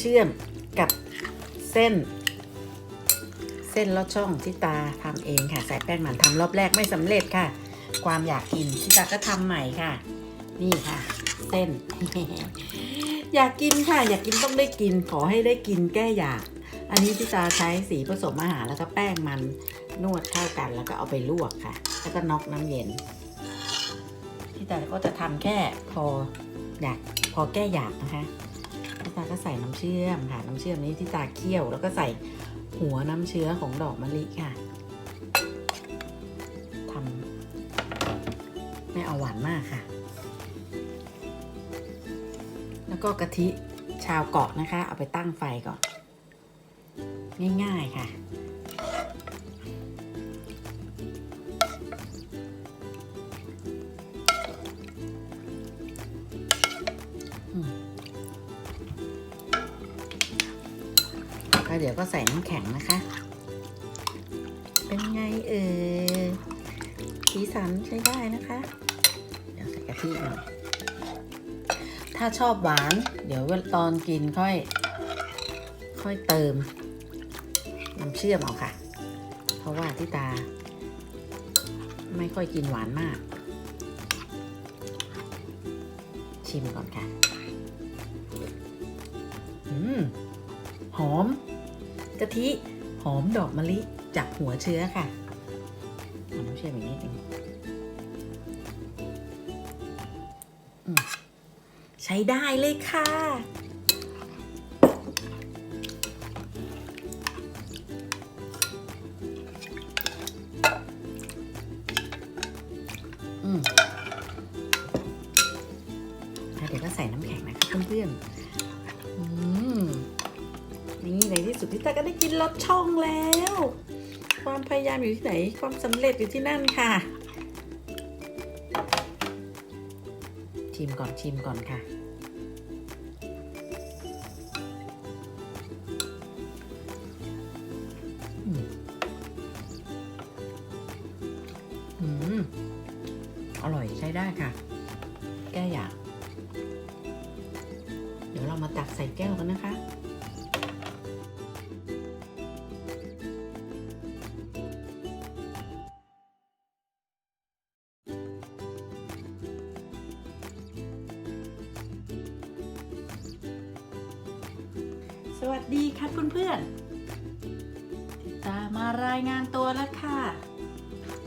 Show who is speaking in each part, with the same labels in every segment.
Speaker 1: เชื่อมกับเส้น เส้นลอดช่องที่ตาทำเองค่ะ ใส่แป้งมันทำรอบแรกไม่สำเร็จค่ะ ความอยากกินที่ตาก็ทำใหม่ค่ะ นี่ค่ะ เส้น อยากกินค่ะ อยากกินต้องได้กิน ขอให้ได้กินแก้อยาก อันนี้ที่ตาใช้สีผสมอาหารแล้วก็แป้งมันนวดเข้ากันแล้วก็เอาไปลวกค่ะ แล้วก็น็อกน้ำเย็นที่ตาก็จะทำแค่พออยากพอแก้อยากนะคะ ที่ตาก็ใส่น้ำเชื่อมค่ะ น้ำเชื่อมนี้ที่ตาเคี่ยว แล้วก็ใส่หัวน้ำเชื้อของดอกมะลิค่ะทำไม่เอาหวานมากค่ะ แล้วก็กะทิชาวเกาะนะคะ เอาไปตั้งไฟก่อน ง่ายๆค่ะ แล้วเดี๋ยวก็ใส่น้ำแข็งนะคะ เป็นไงเออสีสันใช้ได้นะคะ เดี๋ยวใส่กะทิหน่อยถ้าชอบหวาน เดี๋ยวตอนกินค่อย ค่อยเติมน้ำเชื่อมเอาค่ะ เพราะว่าที่ตา ไม่ค่อยกินหวานมาก ชิมก่อนค่ะ อืม หอม กะทิหอมดอกมะลิจากหัวเชื้อค่ะเอาน้ำเชื่อมอีกนิดนึงใช้ได้เลยค่ะ อืมแล้วเดี๋ยวก็ใส่น้ำแข็งนะคะเพื่อนๆ ดที่ตาก็ได้กินรสช่องแล้ว ความพยายามอยู่ที่ไหน ความสำเร็จอยู่ที่นั่นค่ะ ชิมก่อนชิมก่อนค่ะ อืมอืมอร่อยใช้ได้ค่ะ แก้อยาก เดี๋ยวเรามาตักใส่แก้วกันนะคะ สวัสดีค่ะเพื่อนๆติตามารายงานตัวแล้วค่ะ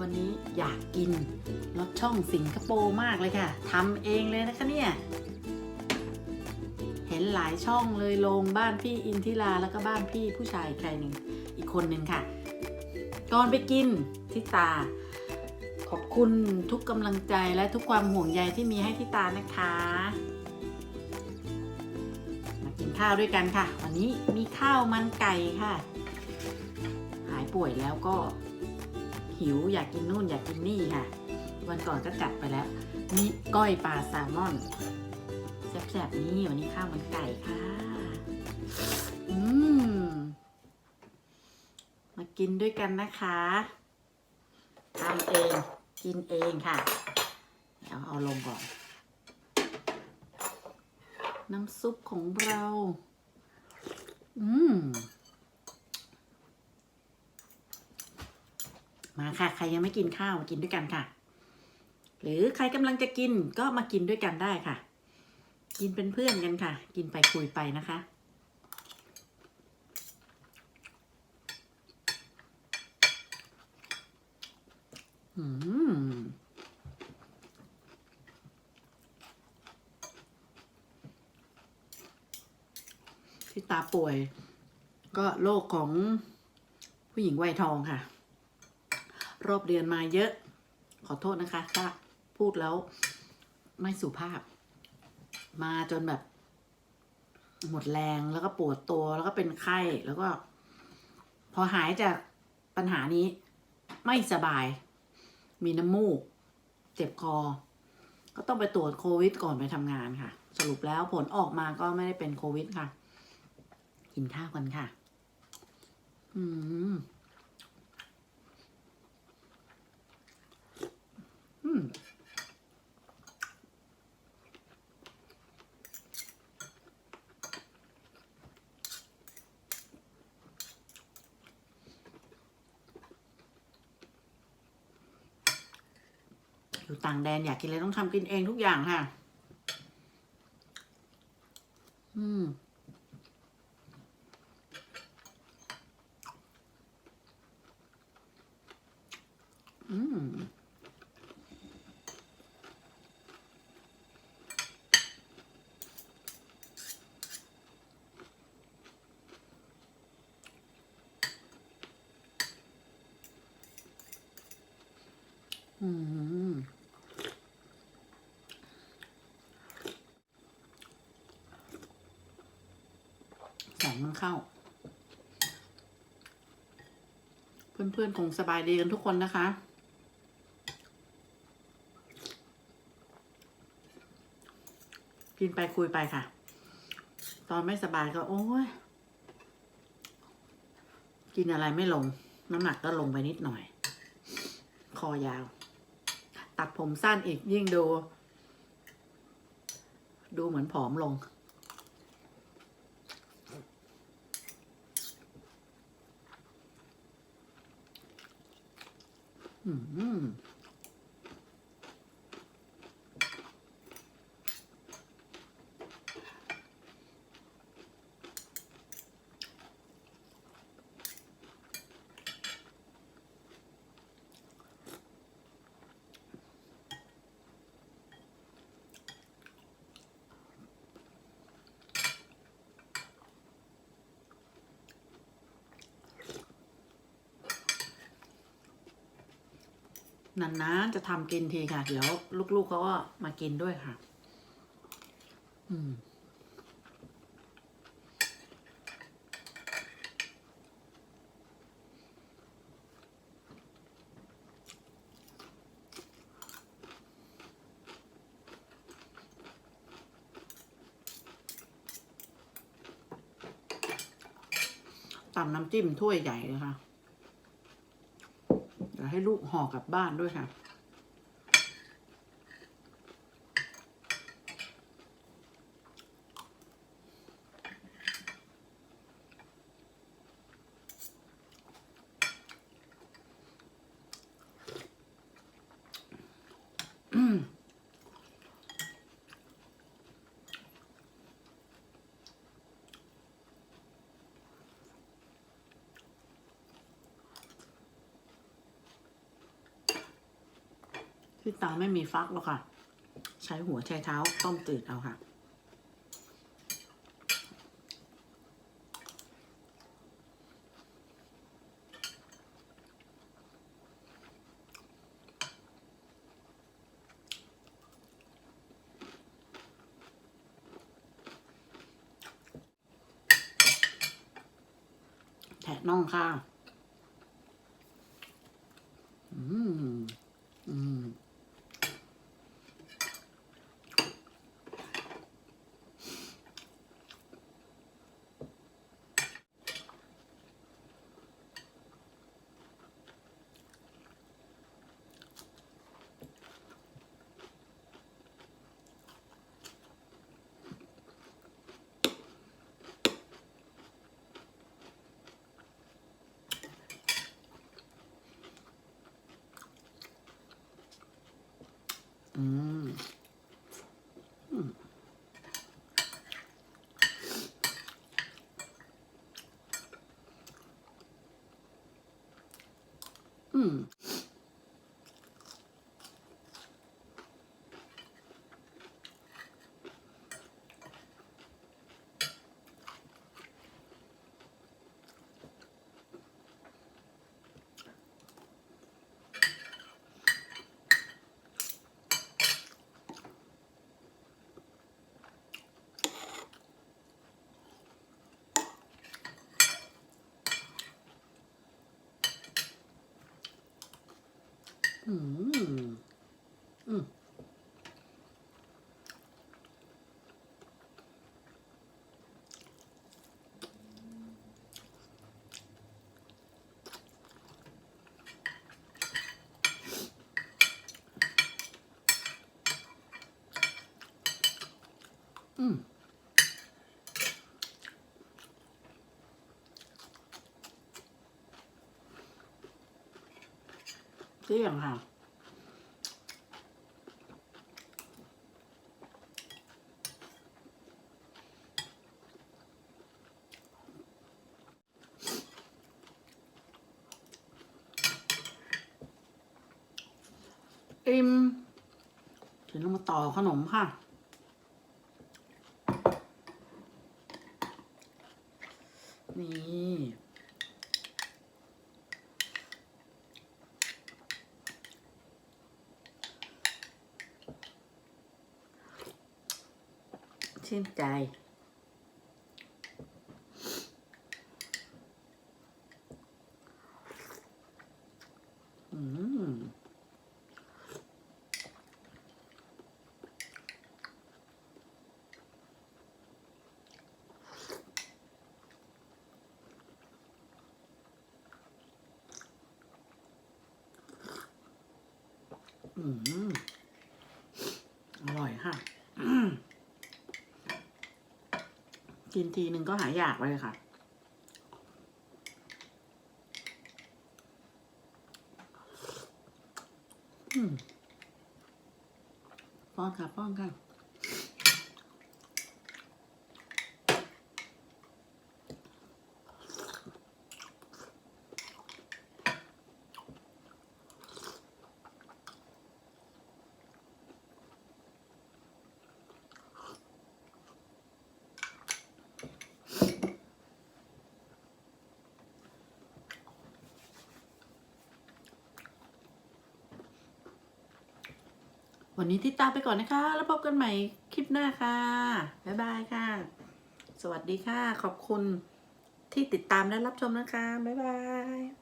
Speaker 1: วันนี้อยากกินรสช่องสิงคโปร์มากเลยค่ะทำเองเลยนะคะเนี่ย เห็นหลายช่องเลยลงบ้านพี่อินทิราแล้วก็บ้านพี่ผู้ชายใครหนึ่งอีกคนหนึ่งค่ะ ก่อนไปกินทิตา ขอบคุณทุกกำลังใจและทุกความห่วงใยที่มีให้ทิตานะคะ ข้าวด้วยกันค่ะ วันนี้มีข้าวมันไก่ค่ะ หายป่วยแล้วก็ หิวอยากกินนู่นอยากกินนี่ค่ะ วันก่อนก็จัดไปแล้วนี่ก้อยปลาแซลมอนแซ่บๆนี่วันนี้ข้าวมันไก่ค่ะ อืม มากินด้วยกันนะคะทำเองกินเองค่ะ เดี๋ยวเอาลงก่อน น้ำซุปของเรา อืม มาค่ะ ใครยังไม่กินข้าวมากินด้วยกันค่ะ หรือใครกำลังจะกินก็มากินด้วยกันได้ค่ะ กินเป็นเพื่อนกันค่ะ กินไปคุยไปนะคะอืม ที่ ตาป่วย ก็โรคของผู้หญิงวัยทองค่ะ รอบเดือนมาเยอะ ขอโทษนะคะ ถ้าพูดแล้วไม่สุภาพ มาจนแบบ หมดแรงแล้วก็ปวดตัวแล้วก็เป็นไข้แล้วก็ พอหายจากปัญหานี้ ไม่สบาย มีน้ำมูก เจ็บคอ ก็ต้องไปตรวจโควิดก่อนไปทำงานค่ะ สรุปแล้วผลออกมาก็ไม่ได้เป็นโควิดค่ะ กินข้าวกันค่ะอืมอยู่ต่างแดนอยากกินอะไรต้องทำกินเองทุกอย่างค่ะ ข้าเพื่อนๆคงสบายดีกันทุกคนนะคะ กินไปคุยไปค่ะ ตอนไม่สบายก็โอ้ย กินอะไรไม่ลง น้ำหนักก็ลงไปนิดหน่อย คอยาว ตัดผมสั้นอีกยิ่งดู ดูเหมือนผอมลง 嗯嗯。 นานๆจะทำกินทีค่ะ เดี๋ยวลูกๆเขาก็มากินด้วยค่ะ อืมตำน้ำจิ้มถ้วยใหญ่เลยค่ะ ให้ลูกห่อกลับบ้านด้วยค่ะ อืม ที่ตาไม่มีฟักหรอกค่ะ ใช้หัวใช้เท้าต้มตืดเอาค่ะ แทะน่องค่ะ Hmm. เสี่ยงค่ะ อิ่มถึงต้องมาต่อขนมค่ะ นใจอืมอืมอร่อยค่ะ อืม กินทีหนึ่งก็หายอยากเลยค่ะ ป้อนค่ะ ป้อนค่ะ วันนี้ที่ตามไปก่อนนะคะ แล้วพบกันใหม่คลิปหน้าค่ะ บ๊ายบายค่ะ สวัสดีค่ะ ขอบคุณที่ติดตามและรับชมนะคะ บ๊ายบาย